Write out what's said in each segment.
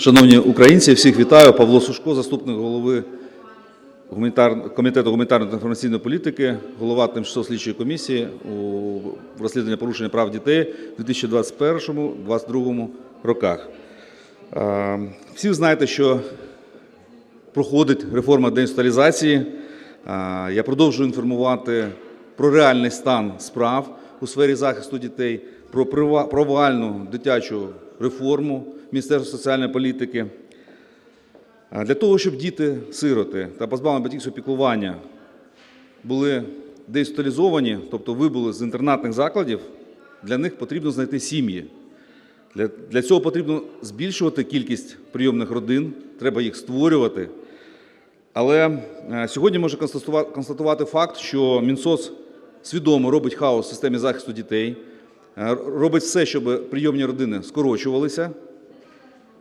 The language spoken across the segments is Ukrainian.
Шановні українці, всіх вітаю. Павло Сушко, заступник голови гуманітар... Комітету гуманітарної та інформаційної політики, голова тимчасової слідчої комісії у розслідуванні порушення прав дітей у 2021-2022 роках. Всі знаєте, що проходить реформа деінституалізації. Я продовжую інформувати про реальний стан справ у сфері захисту дітей, про провальну дитячу реформу Міністерства соціальної політики. Для того, щоб діти-сироти та позбавлені батьківського піклування були деінституалізовані, тобто вибули з інтернатних закладів, для них потрібно знайти сім'ї. Для, для цього потрібно збільшувати кількість прийомних родин, треба їх створювати. Але е, сьогодні констатува- констатувати факт, що Мінсоц свідомо робить хаос в системі захисту дітей, е, робить все, щоб прийомні родини скорочувалися.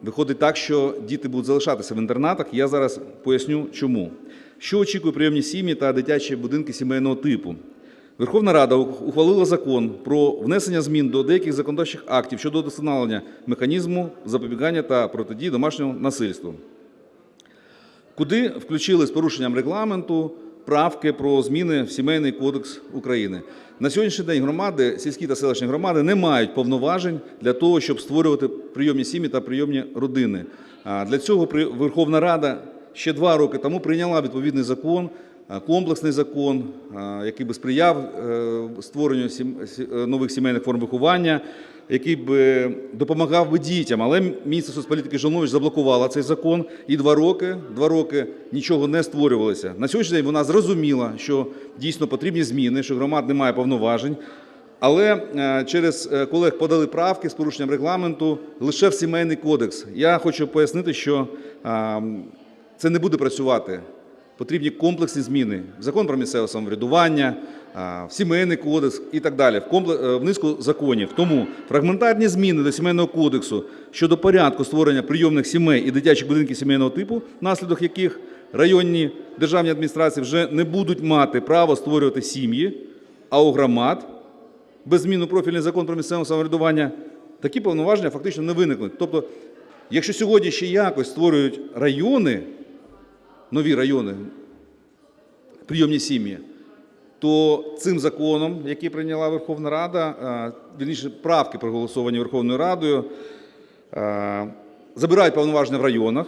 Виходить так, що діти будуть залишатися в інтернатах. Я зараз поясню, чому. Що очікує прийомні сім'ї та дитячі будинки сімейного типу? Верховна Рада ухвалила закон про внесення змін до деяких законодавчих актів щодо удосконалення механізму запобігання та протидії домашнього насильству куди включили з порушенням регламенту правки про зміни в Сімейний кодекс України. На сьогоднішній день громади, сільські та селищні громади не мають повноважень для того, щоб створювати прийомні сім'ї та прийомні родини. Для цього Верховна Рада ще два роки тому прийняла відповідний закон, комплексний закон, який би сприяв е, створенню е, нових сімейних форм виховання, який би допомагав би дітям. Але міністр соцполітики Жолнович заблокувала цей закон, і два роки, два роки нічого не створювалося. На сьогоднішній день вона зрозуміла, що дійсно потрібні зміни, що громад немає повноважень. Але е, через е, колег подали правки з порушенням регламенту лише в сімейний кодекс. Я хочу пояснити, що це не буде працювати. Потрібні комплексні зміни в закон про місцеве самоврядування, в сімейний кодекс і так далі, е, в низку законів. Тому фрагментарні зміни до сімейного кодексу щодо порядку створення прийомних сімей і дитячих будинків сімейного типу, внаслідок яких районні державні адміністрації вже не будуть мати право створювати сім'ї, а у громад без змін у профільний закон про місцеве самоврядування такі повноваження фактично не виникнуть. Тобто, якщо сьогодні ще якось створюють райони, нові райони, прийомні сім'ї, то цим законом, який прийняла Верховна Рада, вірніше, правки проголосовані Верховною Радою, забирають повноваження в районах,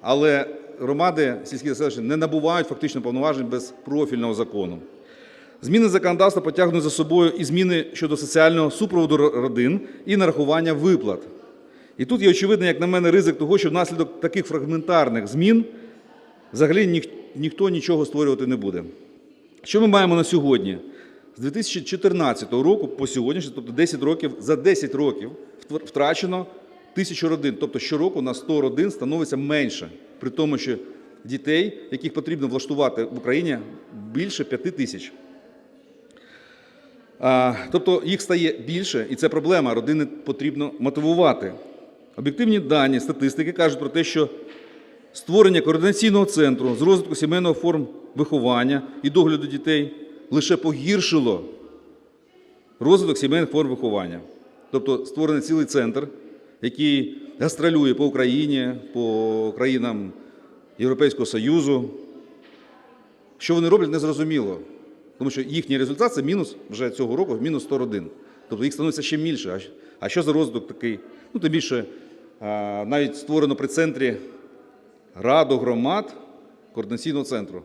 але громади сільські та не набувають фактично повноважень без профільного закону. Зміни законодавства потягнуть за собою і зміни щодо соціального супроводу родин і нарахування виплат. І тут є очевидний, як на мене, ризик того, що внаслідок таких фрагментарних змін взагалі ніх- ніхто нічого створювати не буде. Що ми маємо на сьогодні? З 2014 року по сьогоднішній, тобто 10 років, за 10 років втр- втрачено тисячу родин. Тобто щороку на 100 родин становиться менше, при тому, що дітей, яких потрібно влаштувати в Україні, більше 5 тисяч. Тобто їх стає більше, і це проблема. Родини потрібно мотивувати. Об'єктивні дані, статистики кажуть про те, що створення координаційного центру з розвитку сімейного форм виховання і догляду дітей лише погіршило розвиток сімейних форм виховання. Тобто створений цілий центр, який гастролює по Україні, по країнам Європейського Союзу. Що вони роблять, незрозуміло. Тому що їхній результат це мінус вже цього року, мінус 100 родин. Тобто їх становиться ще більше. А що за розвиток такий? Ну, тим більше, навіть створено при центрі Раду громад координаційного центру.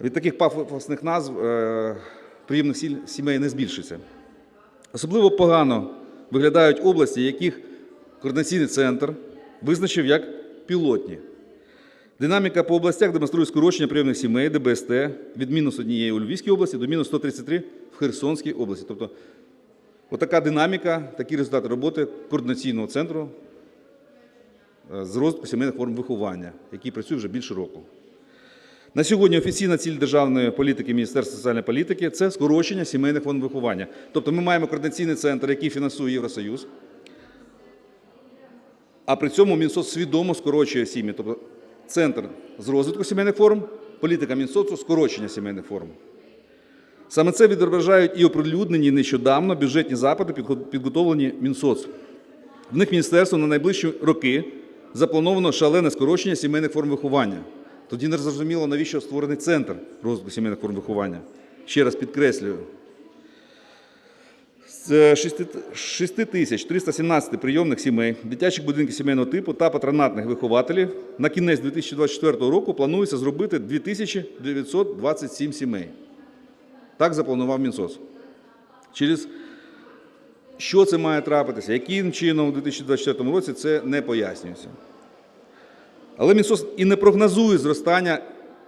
Від таких пафосних назв е, приємних сімей не збільшиться. Особливо погано виглядають області, яких координаційний центр визначив як пілотні. Динаміка по областях демонструє скорочення прийомних сімей ДБСТ від мінус однієї у Львівській області до мінус 133 в Херсонській області. Тобто, отака динаміка, такі результати роботи координаційного центру з розвитку сімейних форм виховання, який працює вже більше року. На сьогодні офіційна ціль державної політики Міністерства соціальної політики це скорочення сімейних форм виховання. Тобто ми маємо координаційний центр, який фінансує Євросоюз, а при цьому Мінсоц свідомо скорочує сім'ї. Тобто центр з розвитку сімейних форм, політика Мінсоцу скорочення сімейних форм. Саме це відображають і оприлюднені нещодавно бюджетні запити, підготовлені Мінсоц. В них міністерство на найближчі роки заплановано шалене скорочення сімейних форм виховання. Тоді не зрозуміло, навіщо створений центр розвитку сімейних форм виховання. Ще раз підкреслюю, з 6317 прийомних сімей, дитячих будинків сімейного типу та патронатних вихователів на кінець 2024 року планується зробити 2927 сімей. Так запланував Мінсоц. Через що це має трапитися, яким чином у 2024 році, це не пояснюється. Але Мінсоц і не прогнозує зростання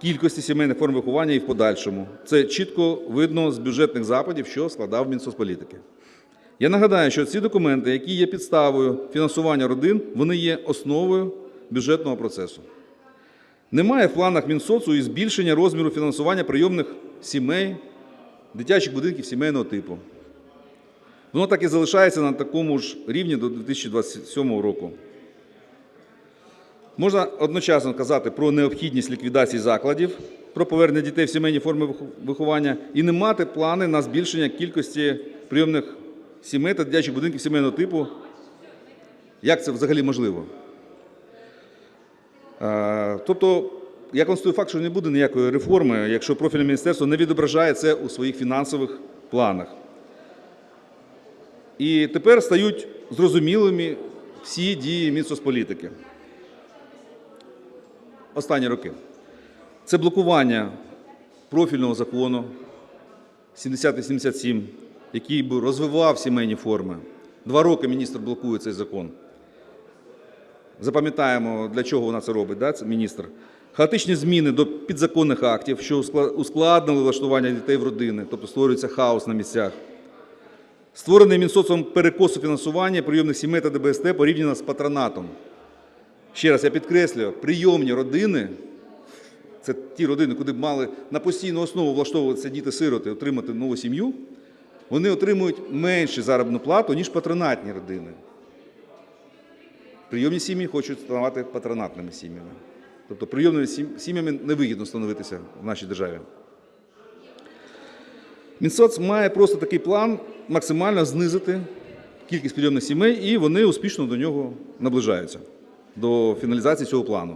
кількості сімейних форм виховання і в подальшому. Це чітко видно з бюджетних запитів, що складав Мінсоцполітики. Я нагадаю, що ці документи, які є підставою фінансування родин, вони є основою бюджетного процесу. Немає в планах Мінсоцу і збільшення розміру фінансування прийомних сімей, дитячих будинків сімейного типу. Воно так і залишається на такому ж рівні до 2027 року. Можна одночасно казати про необхідність ліквідації закладів, про повернення дітей в сімейні форми виховання і не мати плани на збільшення кількості прийомних сімей та дитячих будинків сімейного типу. Як це взагалі можливо? Е, Тобто, я констатую факт, що не буде ніякої реформи, якщо профільне міністерство не відображає це у своїх фінансових планах. І тепер стають зрозумілими всі дії Мінсоцполітики. Останні роки. Це блокування профільного закону 7077, який би розвивав сімейні форми. Два роки міністр блокує цей закон. Запам'ятаємо, для чого вона це робить, да, це міністр. Хаотичні зміни до підзаконних актів, що ускла- ускладнили влаштування дітей в родини, тобто створюється хаос на місцях. Створений Мінсоцом перекос у фінансування прийомних сімей та ДБСТ порівняно з патронатом. Ще раз я підкреслюю, прийомні родини це ті родини, куди б мали на постійну основу влаштовуватися діти-сироти, отримати нову сім'ю, вони отримують меншу заробітну плату, ніж патронатні родини. Прийомні сім'ї хочуть ставати патронатними сім'ями. Тобто прийомними сім'ями невигідно становитися в нашій державі. Мінсоц має просто такий план максимально знизити кількість прийомних сімей, і вони успішно до нього наближаються, до фіналізації цього плану.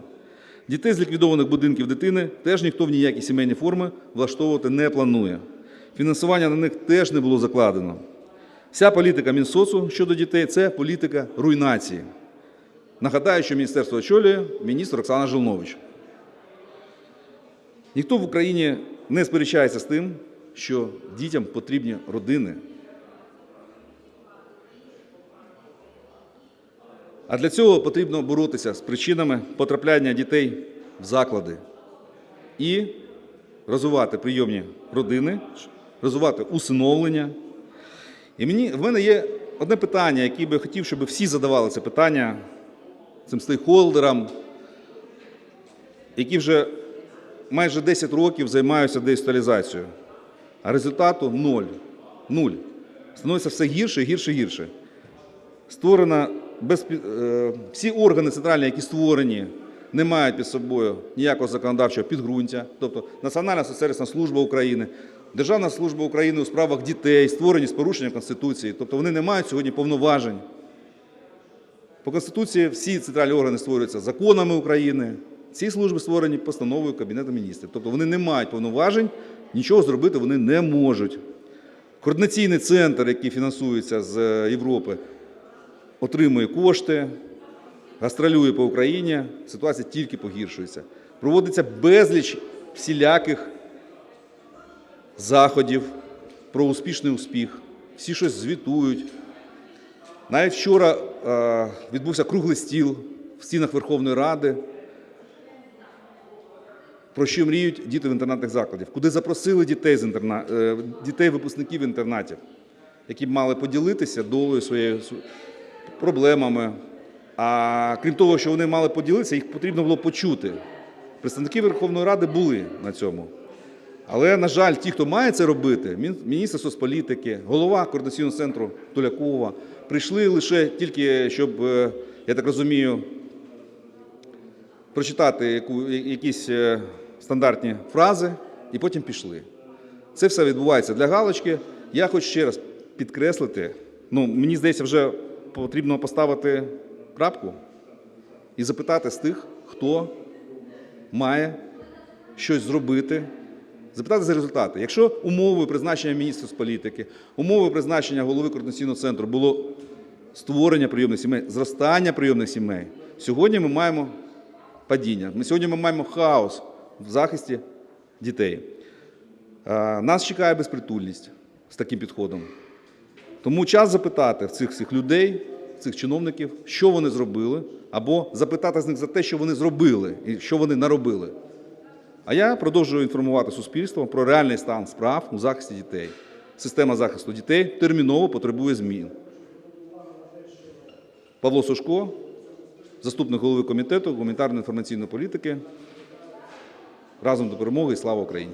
Дітей з ліквідованих будинків дитини теж ніхто в ніякі сімейні форми влаштовувати не планує. Фінансування на них теж не було закладено. Вся політика Мінсоцу щодо дітей це політика руйнації. Нагадаю, що міністерство очолює міністр Оксана Жилнович. Ніхто в Україні не сперечається з тим, що дітям потрібні родини. А для цього потрібно боротися з причинами потрапляння дітей в заклади і розвивати прийомні родини, розвивати усиновлення. І мені, в мене є одне питання, яке би я хотів, щоб всі задавали це питання цим стейкхолдерам, які вже майже 10 років займаються деінституалізацією, а результату ноль. Нуль. Становиться все гірше, гірше, гірше. Створена без, е, всі органи центральні, які створені, не мають під собою ніякого законодавчого підґрунтя. Тобто Національна соціальна служба України, Державна служба України у справах дітей, створені з порушенням Конституції. Тобто вони не мають сьогодні повноважень. По Конституції всі центральні органи створюються законами України. Ці служби створені постановою Кабінету міністрів. Тобто вони не мають повноважень, нічого зробити вони не можуть. Координаційний центр, який фінансується з е, Європи, отримує кошти, гастролює по Україні, ситуація тільки погіршується. Проводиться безліч всіляких заходів про успішний успіх. Всі щось звітують. Навіть вчора е, відбувся круглий стіл в стінах Верховної Ради, про що мріють діти в інтернатних закладів, куди запросили дітей, з інтерна... е, дітей випускників інтернатів, які б мали поділитися долею своєю проблемами. А крім того, що вони мали поділитися, їх потрібно було почути. Представники Верховної Ради були на цьому. Але, на жаль, ті, хто має це робити, мін- міністр соцполітики, голова координаційного центру Тулякова, прийшли лише тільки, щоб, е, я так розумію, прочитати якісь е, стандартні фрази і потім пішли. Це все відбувається для галочки. Я хочу ще раз підкреслити, ну, мені здається, вже потрібно поставити крапку і запитати з тих, хто має щось зробити, запитати за результати. Якщо умовою призначення міністра з політики, умовою призначення голови координаційного центру було створення прийомних сімей, зростання прийомних сімей, сьогодні ми маємо падіння. Сьогодні ми маємо хаос в захисті дітей. Е, Нас чекає безпритульність з таким підходом. Тому час запитати в цих всіх людей, цих чиновників, що вони зробили, або запитати з них за те, що вони зробили і що вони наробили. А я продовжую інформувати суспільство про реальний стан справ у захисті дітей. Система захисту дітей терміново потребує змін. Павло Сушко, заступник голови комітету гуманітарної інформаційної політики. Разом до перемоги і слава Україні!